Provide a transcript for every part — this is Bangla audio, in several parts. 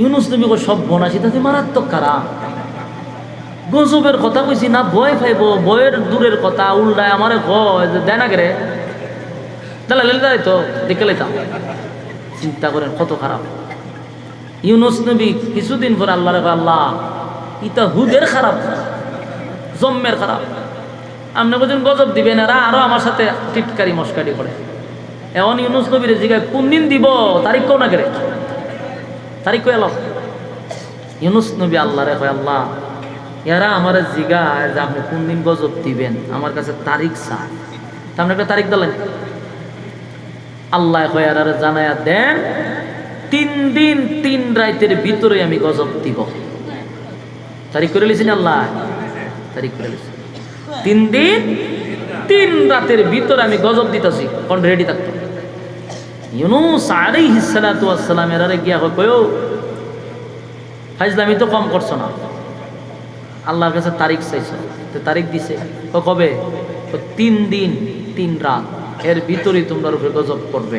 ইউনুস নবী কই সব বনাছি তাতে মারাত্মক খারাপ গজবের কথা কইছি না ভয় পাইব ভয়ের দূরের কথা উল্টায় আমারে কয় যে দেয় না গেরে তাহলে লেলে দেয় তো দেখে লাইতাম। চিন্তা করেন কত খারাপ। ইউনুস নবী কিছুদিন পরে আল্লাহরে কয়, আল্লাহ ইতা হুদের খারাপ জম্মের খারাপ। আপনি বলছেন গজব দিবেন এরা আরও আমার সাথে টিটকারি মস্কারি করে। এমন ইউনুস নবীর জিগায় কোন দিন দিব তারিখ কেউ না গেলে তারিখ কয়ে এলাম ইউনুস নবী আল্লাহ রে কয়, আল্লাহ এরা আমার জিগায় যে আপনি কোন দিন গজব দিবেন? আমার কাছে তারিখ চায় তা আপনি একটা তারিখ দিলেন। আল্লাহ কয় এরা জানায়া দেন, তিন দিন তিন রাইতের ভিতরে আমি গজব দিব। তারিখ করে লিছেন আল্লাহ? তারিখ করে লিছেন। তিন দিন তিন রাতের ভিতরে আমি গজব দিতেছি। কোন রেডি থাকতো? ইউনুস ওয়াস সালাম এরারে গিয়া কয়, কয়ো, ফাইজলামি তো কম করছ না। আল্লাহর কাছে তারিখ চাইছো, তো তারিখ দিছে। ও কবে? তো তিন দিন, তিন রাত। এর ভিতরেই তোমরা উপরে গজব করবে।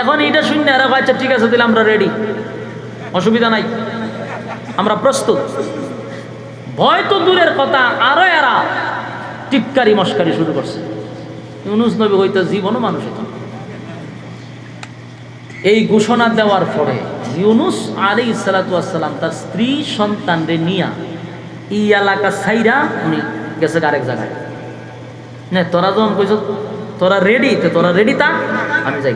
এখন এইটা শুনে এরা আচ্ছা ঠিক আছে দিলে আমরা রেডি অসুবিধা নাই। আমরা প্রস্তুত। ভয় তো দূরের কথা, আরও এরা টিপকারি মস্কারি শুরু করছে। ইউনুস নবী হইতো জীবনও মানুষ হতো। এই ঘোষণা দেওয়ার পরে ইউনুস আলী সালাতাম তার স্ত্রী সন্তানরে নিয়া ই এলাকা সাইরা উনি গেছে আরেক জায়গায়। না, তোরা যখন কইছ, তোরা রেডি তো তোরা রেডি তা, আমি যাই।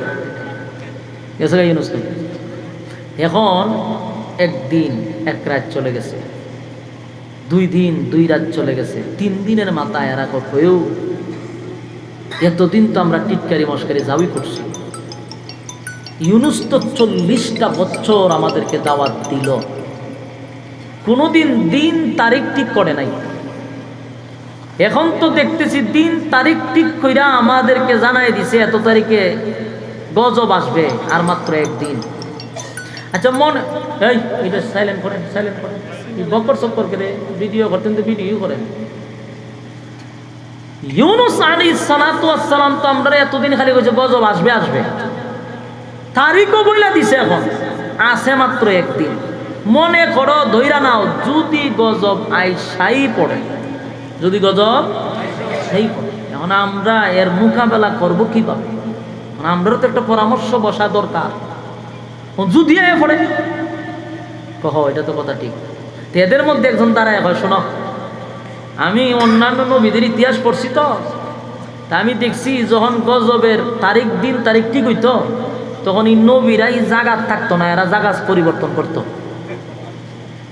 গেছে গা ইউনুস। এখন একদিন এক রাত চলে গেছে। দুই দিন দুই রাত চলে গেছে। তিন দিনের মাথায় এরা হয়েও, এতদিন তো আমরা টিটকারি মস্কারি যাবই করছি। ইউনুস তো চল্লিশটা বছর আমাদেরকে দাওয়াত দিল। কোনোদিন দিন তারিখ ঠিক করে নাই। এখন তো দেখতেছি দিন তারিখ ঠিক কইরা আমাদেরকে জানাই দিছে এত তারিখে গজব আসবে আর মাত্র একদিন। আচ্ছা মন এই, এটা সাইলেন্ট করেন সাইলেন্ট করেন। বকর চক্কর করে ভিডিও করতেন তো ভিডিও করেন। ইউনুস আলী আসসালাম তো আমরা এতদিন খালি কইছে গজব আসবে আসবে। তারিখও বইলা দিছে এখন। আছে মাত্র একদিন। মনে করো ধৈরা নাও, যদি গজব আইসাই পড়ে, যদি গজব সেই পড়ে, এখন আমরা এর মোকাবেলা করব এখন আমরাও তো একটা পরামর্শ বসা দরকার। যদি আয় পড়ে, কহ, এটা তো কথা ঠিক। এদের মধ্যে একজন দাঁড়ায় হয় শোনো, আমি অন্যান্য নবীদের ইতিহাস পড়ছি তো। তা আমি দেখছি যখন গজবের তারিখ দিন, তারিখ ঠিক হইতো তখন এই নবীরা এই জাগাত থাকতো না, এরা জাগাত পরিবর্তন করতো।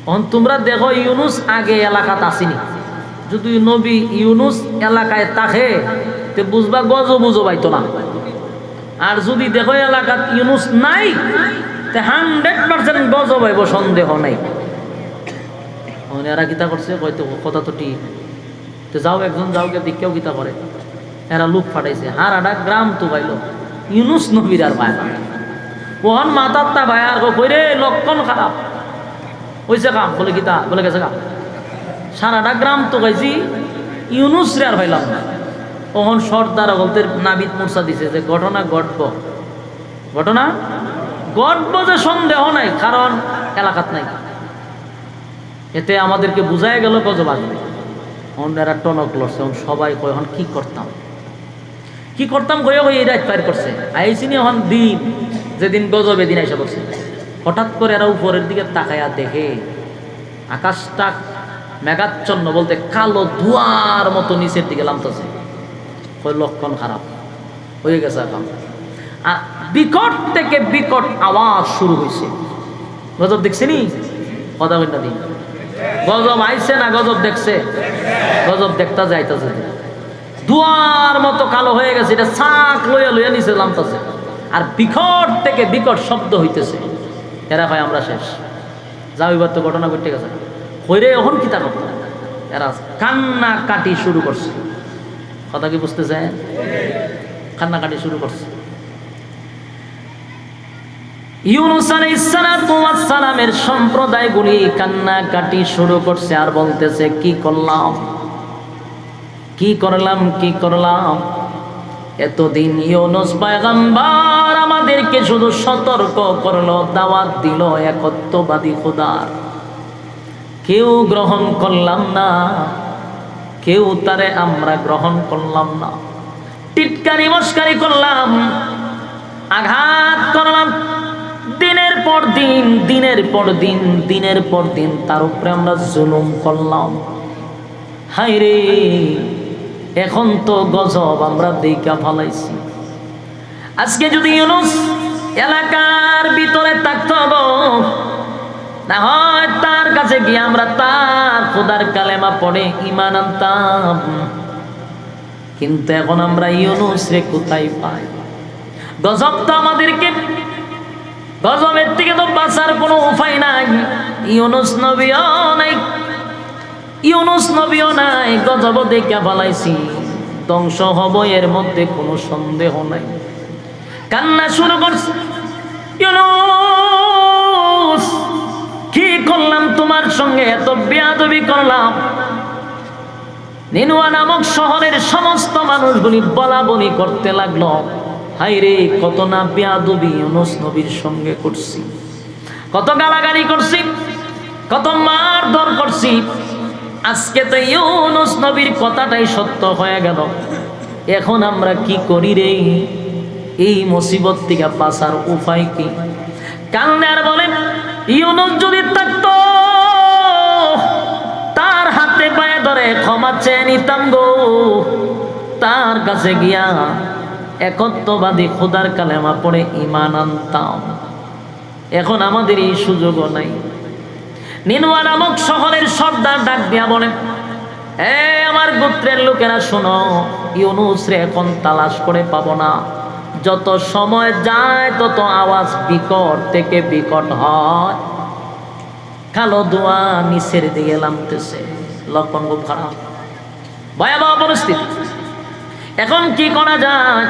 এখন তোমরা দেখো ইউনুস আগে এলাকাত আসেনি। যদি নবী ইউনুস এলাকায় থাকে, তে বুঝবা গজ বুঝো পাইতো না। আর যদি দেখো এলাকাত ইউনুস নাই, তে হান্ড্রেড পার্সেন্ট গজ পাইব সন্দেহ নাই। এরা কিতা করছে হয়তো কথা তো ঠিক। তো যাও একজন যাও কে দিকেও কিতা করে। এরা লোক ফাটাইছে। হার আডা গ্রাম তো পাইলো। ইউনুস নবীর আর ভাই ওহন মাতার তা ভাই আর লক্ষণ খারাপ। হইছে কাম, বলে কিতা বলে গেছে কাম। সারাটা গ্রাম তো গাইছি ইউনুস রে আর পাইলাম না। ওহন সর্দার বলতে নাবিদ মোর্চা দিছে যে ঘটনা ঘটব। ঘটনা ঘটব যে সন্দেহ নাই, কারণ এলাকাত নাই। এতে আমাদেরকে বুঝাই গেল আসবে এখন টনক লড়ছে সবাই কয় এখন কি করতাম? কি করতাম? কয়ে এই রাত পার করছে। আইসিনি এখন দিন। যেদিন গজব এদিন আইসা করছে হঠাৎ করে এরা উপরের দিকে তাকায়া দেখে আকাশটা মেঘাচ্ছন্ন বলতে কালো ধোয়ার মতো নিচের দিকে নামতেছে। ওই লক্ষণ খারাপ। হয়ে গেছে এখন। আর বিকট থেকে বিকট আওয়াজ শুরু হয়েছে গজব দেখছেনি কথা দিন। গজব আইছে না গজব দেখছে? গজব দেখতে যাইতেছে। দুয়ার মতো কালো হয়ে গেছে, এটা শাক লইয়া লইয়া নিচে নামতেছে। আর বিকট থেকে বিকট শব্দ হইতেছে। এরা ভাই, আমরা শেষ। যাও এবার তো ঘটনা ঘটে গেছে। হইরে এখন কি তা এরা কান্না কাটি শুরু করছে। কথা কি বুঝতেছে কান্না কাটি শুরু করছে। ইউনুস আলাইহিসসালামের সম্প্রদায়গুলি কান্নাকাটি শুরু করছে আর বলতেছে, কি করলাম? কি করলাম কি করলাম? এতদিন ইউনুস পয়গম্বর আমাদেরকে শুধু সতর্ক করল, দাওয়াত দিল একত্ববাদী খোদার। কেউ গ্রহণ করলাম না, কেউ তারে আমরা গ্রহণ করলাম না। টিটকারি মস্কারি করলাম, আঘাত করলাম। দিনের পর দিন, দিনের পর দিন, দিনের পর দিন তার উপরে আমরা জুলুম করলাম। হাই রে এখন তো গজব আমরা দেখা ফালাইছি। আজকে যদি ইউনুস এলাকার ভিতরে থাকতে না হয় তার কাছে গিয়ে আমরা তার খোদার কালেমা পড়ে ইমান আনতাম। কিন্তু এখন আমরা ইউনুস রে কোথায় পাই? গজব তো আমাদেরকে, গজবের থেকে তো বাঁচার কোনো উপায় নাই। ইউনুস নবীও নাই, ইউনুস নবীও নাই। গজব দেখে পালাইছি ধ্বংস হব, এর মধ্যে কোনো সন্দেহ নাই। কান্না শুরু করছে। কি করলাম তোমার সঙ্গে? এত বেয়াদবি করলাম। নিনুয়া নামক শহরের সমস্ত মানুষগুলি বলা বলি করতে লাগল। হাই রে কত না বেয়াদবি ইউনুস নবীর সঙ্গে করছি। কত গালাগালি করছি, কত মার দর করছি। আজকে তো ইউনুস নবীর কথাটাই সত্য হয়ে গেল। এখন আমরা কি করি রে? এই মুসিবত থেকে বাঁচার উপায় কি? কান্নার বলেন, ইউনুস যদি থাকতো, তার হাতে পায়ে ধরে ক্ষমা চেয়ে নিতাম গো। তার কাছে গিয়া একত্ববাদী খোদার কালেমা পড়ে ইমান আনতাম। এখন আমাদের এই সুযোগও নাই। নিনুয়া নামক শহরের সর্দার ডাক দিয়া বলে, এ আমার গোত্রের লোকেরা শোনো, ইউনুস রে, এখন তালাশ করে পাবো না। যত সময় যায়, তত আওয়াজ বিকট থেকে বিকট হয়। কালো দোয়া নিচের দিকে নামতেছে, লক্ষণ খুব খারাপ ভয়াবহ পরিস্থিতি। এখন কি করা যায়?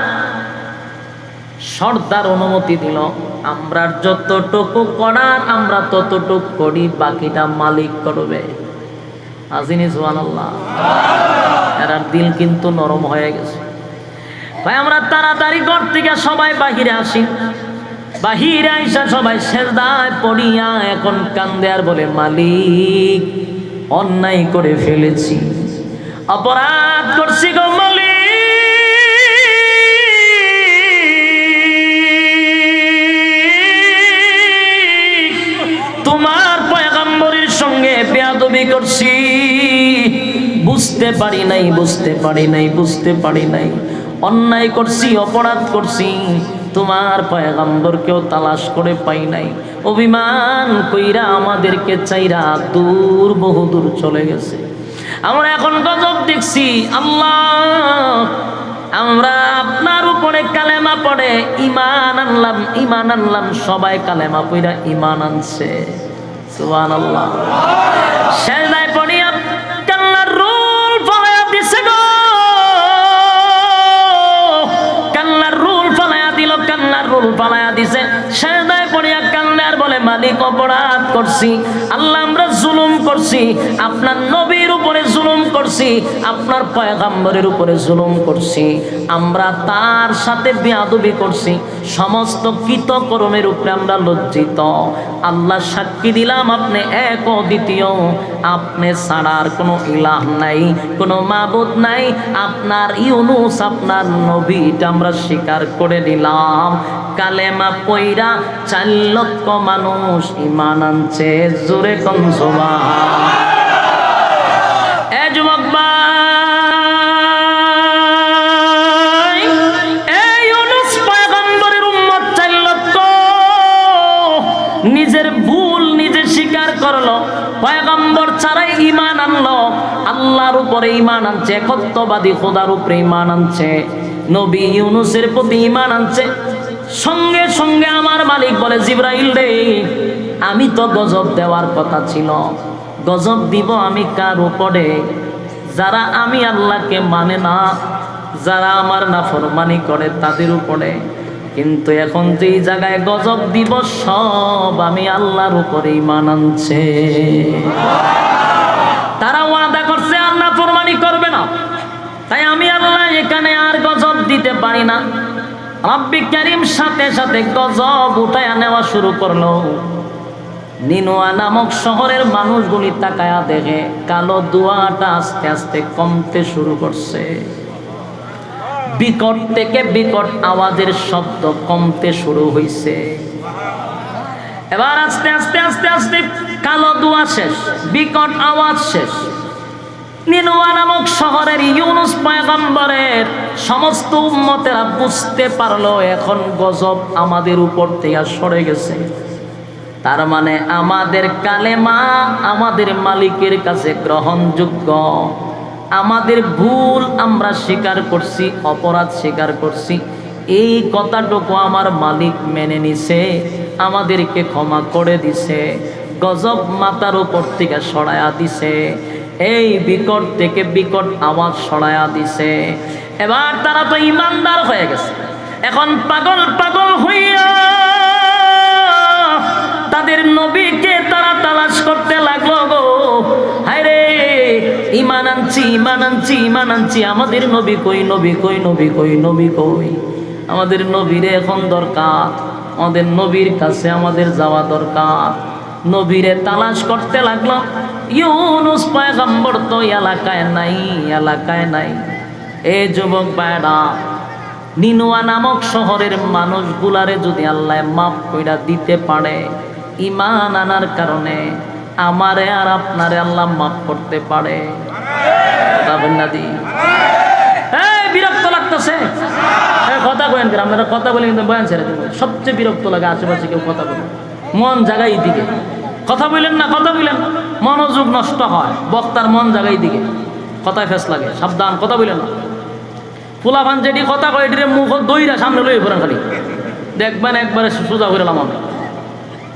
সর্দার অনুমতি দিল আমরা যতটুকু করার, আমরা ততটুকু করি, বাকিটা মালিক করবে। আজিনি এরার দিল কিন্তু নরম হয়ে গেছে। ভাই, আমরা তাড়াতাড়ি ঘর থেকে সবাই বাহিরে আসি। বাহিরে আইসা সবাই সেজদায় পড়িয়া এখন কান্দে আর বলে, মালিক, অন্যায় করে ফেলেছি। অপরাধ করছি গো মালিক। সঙ্গে বেয়াদবি করছি। বুঝতে পারি নাই, বুঝতে পারি নাই, বুঝতে পারি নাই। অন্যায় করছি, অপরাধ করছি, তোমার পয়গাম্বরকেও তালাশ করে পাই নাই। অভিমান কইরা আমাদেরকে চাইরা দূর বহু দূর চলে গেছে। আমরা এখন গজব দেখছি, আল্লাহ! আমরা আপনার উপরে কালেমা পড়ে, ইমান আনলাম ইমান আনলাম, সবাই কালেমা পইরা ইমান আনছে। সুবান আল্লাহ সেজদায় পড়িয়া কান্নার দিছে গো। কান্নার রুল দিল কান্নার রুল ফলাইয়া দিছে। সেজদায় পড়িয়া কান্নার বলে, মালিক অপরাধ করছি। আল্লাহ আমরা জুলুম করছি, আপনার নবীর উপরে জুলুম করছি, আপনার পয়গাম্বরের উপরে জুলুম করছি, আমরা তার সাথে বেয়াদবি করছি, সমস্ত কৃতকর্মের উপরে আমরা লজ্জিত। আল্লাহ সাক্ষী দিলাম, আপনি এক ও দ্বিতীয়। আপনি ছাড়ার কোনো ইলাহ নাই, কোনো মাবুদ নাই। আপনার ইউনুস, আপনার নবীটা আমরা স্বীকার করে দিলাম কালেমা পইরা চার মানুষ ইমান আনছে, জোরে কনসোমা নিজের ভুল নিজে স্বীকার করল, পয়গম্বর ছাড়াই ইমান আনলো। আল্লাহর উপরে ইমান আনছে, একত্ববাদী খোদার উপরে ইমান আনছে। নবী ইউনুসের প্রতি ইমান আনছে। সঙ্গে সঙ্গে আমার মালিক বলে, জিব্রাইল রে আমি তো গজব দেওয়ার কথা ছিল। গজব দিব আমি কার উপরে? যারা আমি আল্লাহকে মানে না, যারা আমার নাফরমানি করে তাদের উপরে। কিন্তু এখন যেই জায়গায় গজব দিব, সব আমি আল্লাহর উপরেই মানানছে তারা ওয়াদা করছে, আর নাফরমানি করবে না। তাই আমি আল্লাহ এখানে আর গজব দিতে পারি না। রব্বি করিম সাথে সাথে গজব উঠায়া নেওয়া শুরু করল। নিনোয়া নামক শহরের মানুষগুলি তাকায়া দেখে কালো দুয়াটা আস্তে আস্তে কমতে শুরু করছে। বিকট থেকে বিকট আওয়াজের শব্দ কমতে শুরু হইছে। এবার আস্তে আস্তে আস্তে আস্তে কালো দুয়া শেষ, বিকট আওয়াজ শেষ। নিনোয়া নামক শহরের ইউনুস পয়গম্বরের সমস্ত উম্মতেরা বুঝতে পারল, এখন গজব আমাদের উপর থেকে সরে গেছে। তার মানে আমাদের কালেমা আমাদের মালিকের কাছে গ্রহণযোগ্য। আমাদের ভুল আমরা স্বীকার করছি, অপরাধ স্বীকার করছি। এই কথাটুকু আমার মালিক মেনে নিছে, আমাদেরকে ক্ষমা করে দিছে, গজব মাতার উপর থেকে সরায়া দিছে, এই বিকট থেকে বিকট আওয়াজ সরায়া দিছে। এবার তারা তো ইমানদার হয়ে গেছে। এখন পাগল পাগল হইয়া তাদের নবীকে তারা তালাশ করতে লাগল গো। হায় রে ইমান আনছি ইমান আনছি ইমান আনছি। আমাদের নবী কই নবী কই নবী কই নবী কই? আমাদের নবীরে এখন দরকার, আমাদের নবীর কাছে আমাদের যাওয়া দরকার। নবীরে তালাশ করতে লাগল, ইউনুস পয়গম্বর তো এলাকায় নাই এলাকায় নাই। এ যুবক বায়ডা নিনুয়া নামক শহরের মানুষগুলারে যদি আল্লাহ মাফ কইরা দিতে পারে ইমান আনার কারণে আমারে আর আপনারে আল্লাহ মাফ করতে পারে। বিরক্ত কথা বলেন কথা বয়ান লাগে কথা মন জাগাই দিকে। কথা না, কথা বললেন মনোযোগ নষ্ট হয়। বক্তার মন জাগাই দিকে। লাগে। সাবধান, কথা যেটি কথা কয় মুখ দইরা সামনে লই পড়েন খালি। দেখবেন একবারে সোজা করে আমি।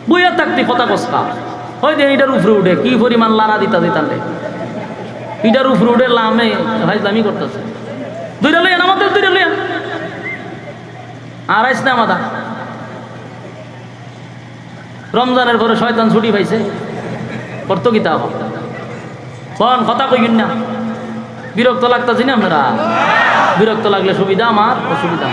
বইয়া থাকতে কথা কসকা ওই যে এটার উপরে উঠে, কি পরিমাণ লারা দিতা দিতান রে এটার উপরে উঠে লামে ভাই দামি করতেছে। দুইটা লইয়া আমাদের দুইটা লইয়া। আর আইস না মাদা রমজানের পরে শয়তান ছুটি পাইছে। করতো কি তা বন, কথা কই না। বিরক্ত লাগতাছি না আপনারা? বিরক্ত লাগলে সুবিধা আমার, অসুবিধা।